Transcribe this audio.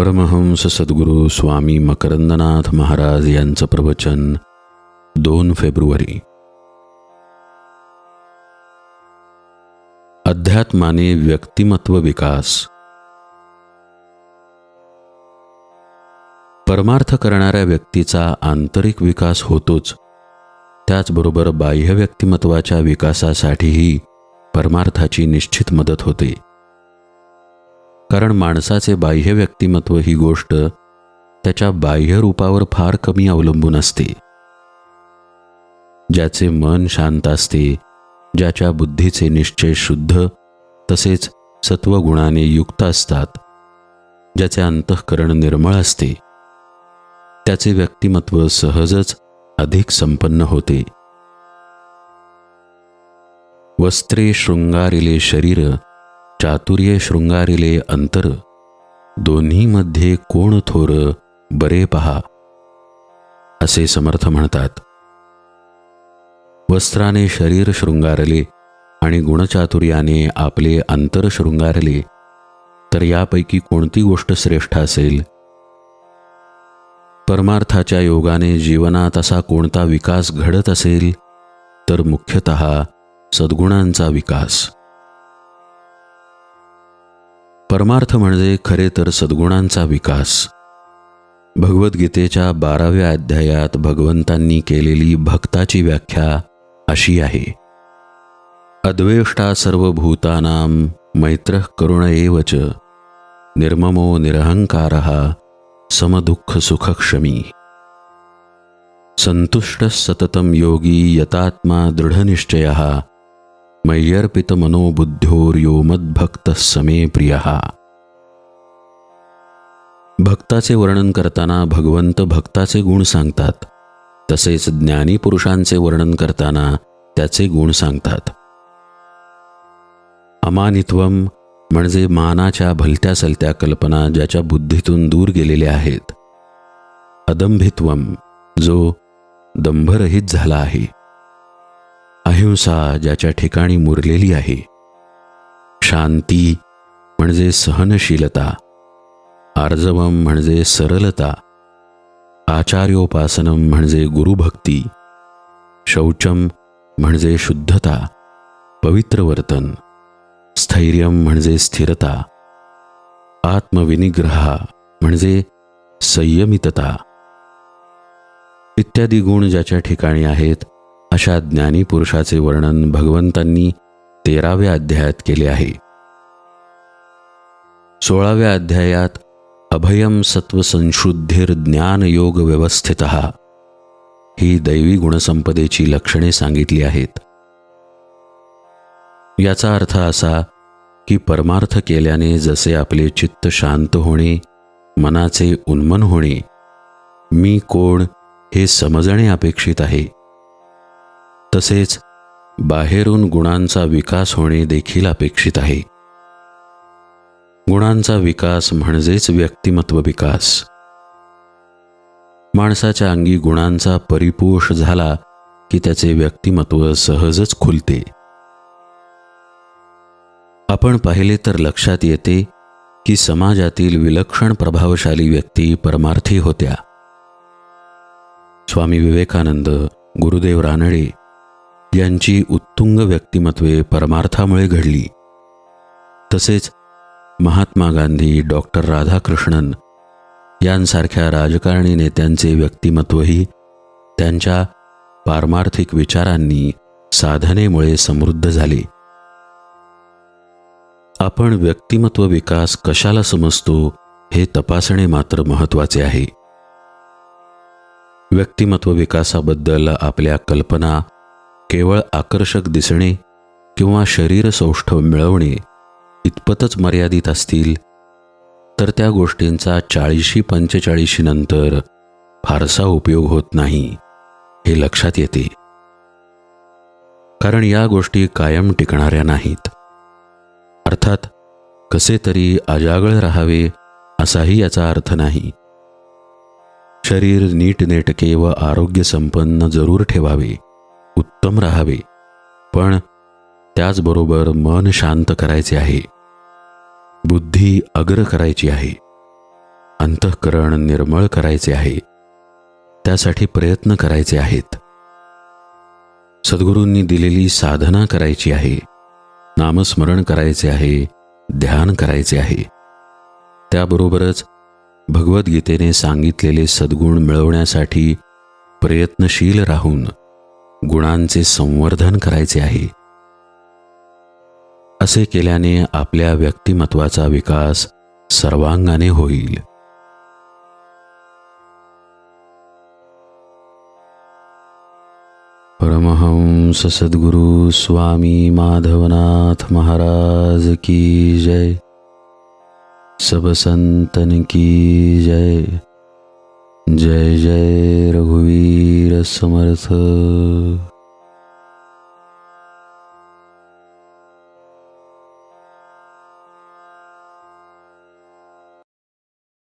परमहंस सद्गुरू स्वामी मकरंदनाथ महाराज यांचं प्रवचन दोन फेब्रुवारी. अध्यात्माने व्यक्तिमत्व विकास. परमार्थ करणाऱ्या व्यक्तीचा आंतरिक विकास होतोच. त्याचबरोबर बाह्य व्यक्तिमत्वाच्या विकासासाठीही परमार्थाची निश्चित मदत होते. कारण माणसाचे बाह्य व्यक्तिमत्व ही गोष्ट त्याच्या बाह्य रूपावर फार कमी अवलंबून असते. ज्याचे मन शांत असते ज्याच्या बुद्धीचे निश्चय शुद्ध तसेच सत्वगुणाने युक्त असतात ज्याचे अंतःकरण निर्मळ असते. त्याचे व्यक्तिमत्व सहजच अधिक संपन्न होते. वस्त्रे शृंगारिले शरीर चातुर्य शृंगारिले अंतर. दोन्हीमध्ये कोण थोर बरे पहा असे समर्थ म्हणतात. वस्त्राने शरीर शृंगारले आणि गुणचातुर्याने आपले अंतर शृंगारले तर यापैकी कोणती गोष्ट श्रेष्ठ असेल? परमार्थाच्या योगाने जीवनात असा कोणता विकास घडत असेल? तर मुख्यतः सद्गुणांचा विकास. परमार्थ म्हणजे खरे तर सद्गुणांचा विकास. भगवद्गीतेच्या बाराव्या अध्यायात भगवंतांनी केलेली भक्ताची व्याख्या अशी आहे. अद्वेष्टा सर्वभूतानां मैत्र करुण एवच निर्ममो निरहंकार समदुःख सुखक्षमी संतुष्ट सततम योगी यतात्मा दृढनिश्चय मय्यर्पित मनोबुद्ध्योर्यो मद्भक्त समे प्रिय। भक्ताचे वर्णन करताना भगवंत भक्ताचे गुण सांगतात तसेच ज्ञानी पुरुषांचे वर्णन करताना त्याचे गुण सांगतात. अमानित्वम म्हणजे मानाच्या भलत्या सलत्या कल्पना ज्याच्या बुद्धीतून दूर गेलेल्या आहेत. अदंभित्वम जो दंभरहित झाला आहे. अहिंसा ज्याच्या ठिकाणी मुरलेली आहे. शांती म्हणजे सहनशीलता. आर्जवम म्हणजे सरलता. आचार्योपासनम म्हणजे गुरुभक्ती. शौचम म्हणजे शुद्धता. पवित्र वर्तन स्थैर्यम म्हणजे स्थिरता. आत्मविनिग्रह म्हणजे संयमितता. इत्यादी गुण ज्याच्या ठिकाणी आहेत अशा ज्ञानी पुरुषाचे वर्णन भगवंतांनी तेराव्या अध्यायात केले आहे. सोळाव्या अध्यायात अभयम सत्वसंशुद्धीर ज्ञानयोग व्यवस्थित ही दैवी गुणसंपदेची लक्षणे सांगितली आहेत. याचा अर्थ असा की परमार्थ केल्याने जसे आपले चित्त शांत होणे मनाचे उन्मन होणे मी कोण हे समजणे अपेक्षित आहे. तसेच बाहेरून गुणांचा विकास होणे देखील अपेक्षित आहे. गुणांचा विकास म्हणजेच व्यक्तिमत्व विकास. माणसाच्या अंगी गुणांचा परिपोष झाला की त्याचे व्यक्तिमत्व सहजच खुलते. आपण पाहिले तर लक्षात येते की समाजातील विलक्षण प्रभावशाली व्यक्ती परमार्थी होत्या. स्वामी विवेकानंद गुरुदेव रानडे यांची उत्तुंग व्यक्तिमत्वे परमार्थामुळे घडली. तसेच महात्मा गांधी डॉक्टर राधाकृष्णन यांसारख्या राजकारणी नेत्यांचे व्यक्तिमत्वही त्यांच्या पारमार्थिक विचारांनी साधनेमुळे समृद्ध झाले. आपण व्यक्तिमत्व विकास कशाला समजतो हे तपासणे मात्र महत्त्वाचे आहे. व्यक्तिमत्व विकासाबद्दल आपल्या कल्पना केवळ आकर्षक दिसणे किंवा शरीर सौष्ठव मिळवणे इतपतच मर्यादित असतील तर त्या गोष्टींचा चाळीशी पंचेचाळीशी नंतर फारसा उपयोग होत नाही हे लक्षात येते. कारण या गोष्टी कायम टिकणाऱ्या नाहीत. अर्थात कसे तरी अजागळ राहावे असाही याचा अर्थ नाही. शरीर नीटनेटके व आरोग्यसंपन्न जरूर ठेवावे. उत्तम राहावे. पण त्याचबरोबर मन शांत करायचे आहे. बुद्धी अग्र करायची आहे. अंतःकरण निर्मळ करायचे आहे. त्यासाठी प्रयत्न करायचे आहेत. सद्गुरूंनी दिलेली साधना करायची आहे. नामस्मरण करायचे आहे. ध्यान करायचे आहे. त्याबरोबरच भगवद्गीतेने सांगितलेले सद्गुण मिळवण्यासाठी प्रयत्नशील राहून गुणांचे संवर्धन करायचे आहे. असे केल्याने आपल्या व्यक्तिमत्वाचा विकास सर्वांगाने होईल. परमहंस सद्गुरु स्वामी माधवनाथ महाराज की जय. सब संतन की जय. जय जय रघुवीर समर्थ।